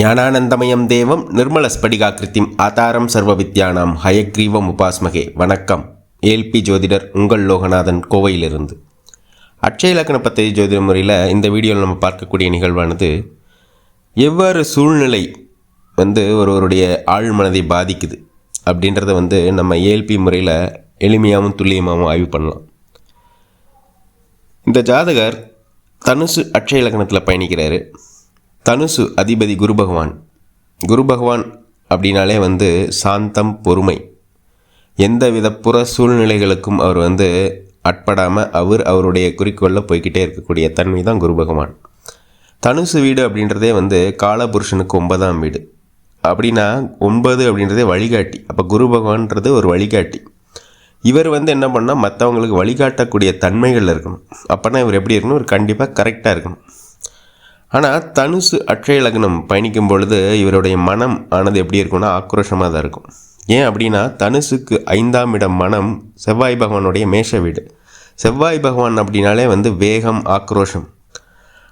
ஞானானந்தமயம் தேவம் நிர்மலஸ்படிகாக்கிருத்திம் ஆதாரம் சர்வ வித்யானாம் ஹயக்ரீவம் உபாஸ்மகே. வணக்கம். ஏல்பி ஜோதிடர் உங்கள் லோகநாதன் கோவையிலிருந்து. அட்சய இலக்கண பத்ததி ஜோதிட முறையில் இந்த வீடியோவில் நம்ம பார்க்கக்கூடிய நிகழ்வானது எவ்வாறு சூழ்நிலை வந்து ஒருவருடைய ஆழ்மனதை பாதிக்குது அப்படின்றத வந்து நம்ம ஏல்பி முறையில் எளிமையாகவும் துல்லியமாகவும் ஆய்வு பண்ணலாம். இந்த ஜாதகர் தனுசு அட்சய இலக்கணத்தில் பயணிக்கிறாரு. தனுசு அதிபதி குரு பகவான். குரு பகவான் அப்படின்னாலே வந்து சாந்தம் பொறுமை. எந்தவித புற சூழ்நிலைகளுக்கும் அவர் வந்து அட்படாமல் அவர் அவருடைய குறிக்கோளில் போய்கிட்டே இருக்கக்கூடிய தன்மை தான் குரு பகவான். தனுசு வீடு அப்படின்றதே வந்து காலபுருஷனுக்கு ஒன்பதாம் வீடு. அப்படின்னா ஒன்பது அப்படின்றதே வழிகாட்டி. அப்போ குரு பகவான்றது ஒரு வழிகாட்டி. இவர் வந்து என்ன பண்ணால் மற்றவங்களுக்கு வழிகாட்டக்கூடிய தன்மைகள் இருக்கணும். அப்போனா இவர் எப்படி இருக்கணும்? இவர் கண்டிப்பாக கரெக்டாக இருக்கணும். ஆனால் தனுசு அட்சய லக்னம் பயணிக்கும் பொழுது இவருடைய மனம் ஆனது எப்படி இருக்கும்னா ஆக்ரோஷமாக தான் இருக்கும். ஏன் அப்படின்னா தனுசுக்கு ஐந்தாம் இடம் மனம் செவ்வாய் பகவானுடைய மேஷ வீடு. செவ்வாய் பகவான் அப்படின்னாலே வந்து வேகம் ஆக்ரோஷம்.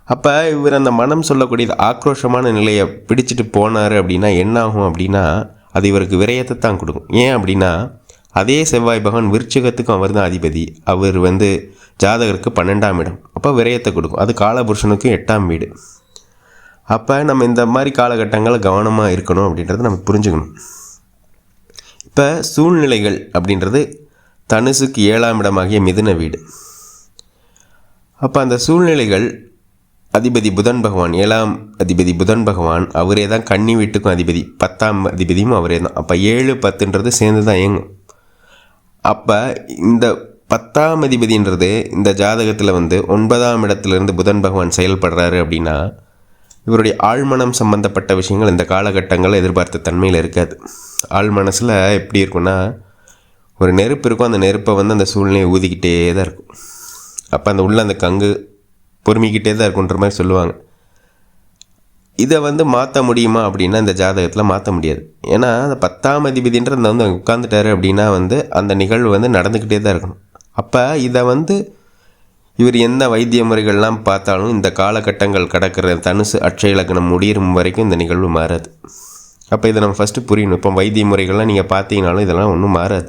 அப்போ இவர் அந்த மனம் சொல்லக்கூடிய ஆக்ரோஷமான நிலையை பிடிச்சிட்டு போனார் அப்படின்னா என்ன ஆகும் அப்படின்னா அது இவருக்கு விரயத்தை தான் கொடுக்கும். ஏன் அப்படின்னா அதே செவ்வாய் பகவான் விருச்சிகத்துக்கும் அவர் தான் அதிபதி. அவர் வந்து ஜாதகருக்கு பன்னெண்டாம் இடம். அப்போ விரயத்தை கொடுக்கும். அது காலபுருஷனுக்கும் எட்டாம் வீடு. அப்போ நம்ம இந்த மாதிரி காலகட்டங்களில் கவனமாக இருக்கணும் அப்படின்றத நம்ம புரிஞ்சுக்கணும். இப்போ சூழ்நிலைகள் அப்படின்றது தனுசுக்கு ஏழாம் இடமாகிய மிதுன வீடு. அப்போ அந்த சூழ்நிலைகள் அதிபதி புதன் பகவான் ஏழாம் அதிபதி புதன் பகவான் அவரே தான் கன்னி வீட்டுக்கும் அதிபதி பத்தாம் அதிபதியும் அவரே தான். அப்போ ஏழு பத்துன்றது சேர்ந்து தான் இயங்கும். அப்போ இந்த பத்தாம் அதிபதின்றது இந்த ஜாதகத்தில் வந்து ஒன்பதாம் இடத்துலேருந்து புதன் பகவான் செயல்படுறாரு அப்படின்னா இவருடைய ஆழ்மனம் சம்பந்தப்பட்ட விஷயங்கள் இந்த காலகட்டங்களில் எதிர்பார்த்த தன்மையில் இருக்காது. ஆழ்மனசில் எப்படி இருக்குன்னா ஒரு நெருப்பு இருக்கும் அந்த நெருப்பை வந்து அந்த சூழ்நிலையை ஊதிக்கிட்டே தான் இருக்கும். அப்போ அந்த உள்ள அந்த கங்கு பொறுமிக்கிட்டே தான் இருக்குன்ற மாதிரி சொல்லுவாங்க. இதை வந்து மாற்ற முடியுமா அப்படின்னா இந்த ஜாதகத்தில் மாற்ற முடியாது. ஏன்னா அந்த பத்தாம் அதிபதின்ற அந்த வந்து உட்காந்துட்டாரு அப்படின்னா வந்து அந்த நிகழ்வு வந்து நடந்துக்கிட்டே தான் இருக்கணும். அப்போ இதை வந்து இவர் எந்த வைத்திய முறைகள்லாம் பார்த்தாலும் இந்த காலகட்டங்கள் கடக்கிற தனுசு அட்சய லக்னம் முடியும் வரைக்கும் இந்த நிகழ்வு மாறாது. அப்போ இதை நம்ம ஃபஸ்ட்டு புரியணும். இப்போ வைத்திய முறைகள்லாம் நீங்கள் பார்த்தீங்கனாலும் இதெல்லாம் ஒன்றும் மாறாது.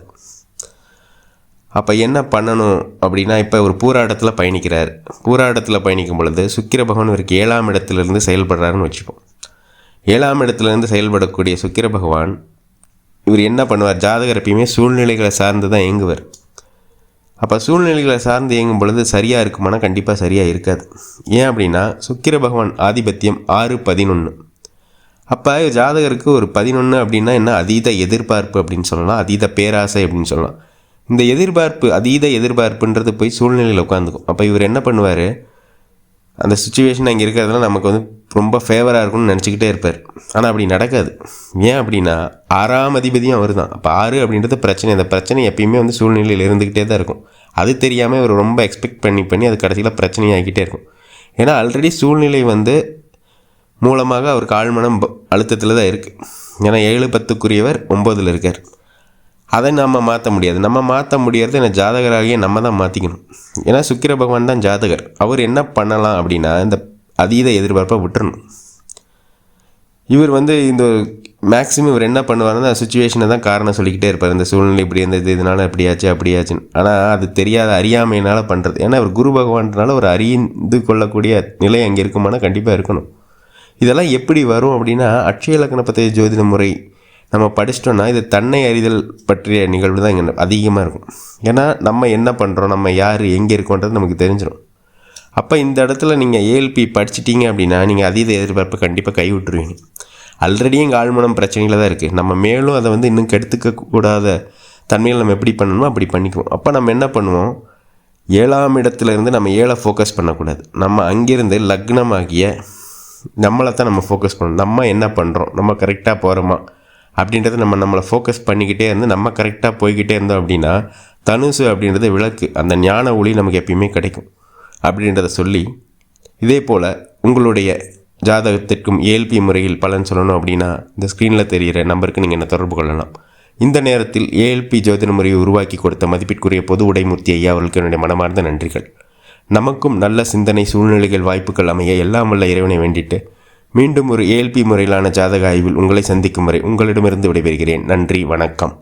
அப்போ என்ன பண்ணணும் அப்படின்னா இப்போ ஒரு பூராடத்தில் பயணிக்கிறார். பூராடத்தில் பயணிக்கும் பொழுது சுக்கிர பகவான் இவருக்கு ஏழாம் இடத்துலேருந்து செயல்படுறாருன்னு வச்சுப்போம். ஏழாம் இடத்துலேருந்து செயல்படக்கூடிய சுக்கிர பகவான் இவர் என்ன பண்ணுவார்? ஜாதகர் எப்பயுமே சூழ்நிலைகளை சார்ந்து தான் இயங்குவார். அப்போ சூழ்நிலைகளை சார்ந்து இயங்கும் பொழுது சரியாக இருக்குமானா கண்டிப்பாக சரியாக இருக்காது. ஏன் அப்படின்னா சுக்கிர பகவான் ஆதிபத்தியம் ஆறு பதினொன்று அப்போ ஜாதகருக்கு ஒரு பதினொன்று அப்படின்னா என்ன? அதீத எதிர்பார்ப்பு அப்படின்னு சொல்லலாம். அதீத பேராசை அப்படின்னு சொல்லலாம். இந்த எதிர்பார்ப்பு அதீத எதிர்பார்ப்புன்றது போய் சூழ்நிலையில் உட்காந்துக்கும். அப்போ இவர் என்ன பண்ணுவார்? அந்த சுச்சுவேஷன் அங்கே இருக்கிறதுலாம் நமக்கு வந்து ரொம்ப ஃபேவராக இருக்கும்னு நினச்சிக்கிட்டே இருப்பார். ஆனால் அப்படி நடக்காது. ஏன் அப்படின்னா ஆறாம் அதிபதியும் அவர் தான் அப்போ ஆறு அப்படின்றது பிரச்சனை. அந்த பிரச்சனை எப்பயுமே வந்து சூழ்நிலையில் இருந்துக்கிட்டே தான் இருக்கும். அது தெரியாமல் இவர் ரொம்ப எக்ஸ்பெக்ட் பண்ணி பண்ணி அது கடைசியில் பிரச்சனையாகிக்கிட்டே இருக்கும். ஏன்னா ஆல்ரெடி சூழ்நிலை வந்து மூலமாக அவருக்கு ஆழ்மனம் அழுத்தத்தில் தான் இருக்குது ஏன்னா ஏழு பத்துக்குரியவர் ஒம்போதில் இருக்கார். அதை நம்ம மாற்ற முடியாது. நம்ம மாற்ற முடியறது என்ன ஜாதகராகிய நம்ம தான் மாற்றிக்கணும் ஏன்னா சுக்கிர பகவான் தான் ஜாதகர். அவர் என்ன பண்ணலாம் அப்படின்னா இந்த அதீத எதிர்பார்ப்பை விட்டுறணும். இவர் வந்து இந்த மேக்ஸிமம் இவர் என்ன பண்ணுவார்னா சுச்சுவேஷனை தான் காரணம் சொல்லிக்கிட்டே இருப்பார். இந்த சூழ்நிலை இப்படி இருந்தது இதனால் இப்படியாச்சு அப்படியாச்சுன்னு ஆனால் அது தெரியாத அறியாமையினால் பண்ணுறது ஏன்னா அவர் குரு பகவான்றனால ஒரு அறிந்து கொள்ளக்கூடிய நிலை அங்கே இருக்குமானா கண்டிப்பாக இருக்கணும். இதெல்லாம் எப்படி வரும் அப்படின்னா அட்சய லக்ன பற்றிய ஜோதிட முறை நம்ம படிச்சிட்டோன்னா இது தன்னை அறிதல் பற்றிய நிகழ்வு தான் இங்கே அதிகமாக இருக்கும். ஏன்னா நம்ம என்ன பண்ணுறோம் நம்ம யார் எங்கே இருக்கோன்றது நமக்கு தெரிஞ்சிடும் அப்போ இந்த இடத்துல நீங்கள் ஏஎல்பி படிச்சிட்டிங்க அப்படின்னா நீங்கள் அதீத எதிர்பார்ப்பை கண்டிப்பாக கை விட்டுருவீங்க ஆல்ரெடி எங்கள் ஆழ்மனம் பிரச்சனையில் தான் இருக்குது நம்ம மேலும் அதை வந்து இன்னும் கெடுத்துக்க கூடாத தன்மையில் நம்ம எப்படி பண்ணணுமோ அப்படி பண்ணிக்குவோம். அப்போ நம்ம என்ன பண்ணுவோம்? ஏழாம் இடத்துல இருந்து நம்ம ஏழை ஃபோக்கஸ் பண்ணக்கூடாது. நம்ம அங்கேருந்து லக்னமாகிய நம்மளை தான் நம்ம ஃபோக்கஸ் பண்ணணும். நம்ம என்ன பண்ணுறோம் நம்ம கரெக்டாக போகிறோமா அப்படின்றத நம்ம நம்மளை ஃபோக்கஸ் பண்ணிக்கிட்டே இருந்து நம்ம கரெக்டாக போய்கிட்டே இருந்தோம் அப்படின்னா தனுசு அப்படின்றது விளக்கு. அந்த ஞான ஒளி நமக்கு எப்பயுமே கிடைக்கும். அப்படின்றத சொல்லி இதே போல் உங்களுடைய ஜாதகத்திற்கும் ஏஎல்பி முறையில் பலன் சொல்லணும் அப்படின்னா இந்த ஸ்க்ரீனில் தெரிகிற நம்பருக்கு நீங்கள் என்ன தொடர்பு கொள்ளலாம். இந்த நேரத்தில் ஏஎல்பி ஜோதிட முறையை உருவாக்கி கொடுத்த மதிப்பிற்குரிய பொது உடைமூர்த்தி ஐயா அவர்களுக்கு என்னுடைய மனமார்ந்த நன்றிகள். நமக்கும் நல்ல சிந்தனை சூழ்நிலைகள் வாய்ப்புகள் அமைய எல்லாம் உள்ள இறைவனை வேண்டிட்டு மீண்டும் ஒரு ஏஎல்பி முறையிலான ஜாதக ஆய்வில் உங்களை சந்திக்கும் வரை உங்களிடமிருந்து விடைபெறுகிறேன். நன்றி வணக்கம்.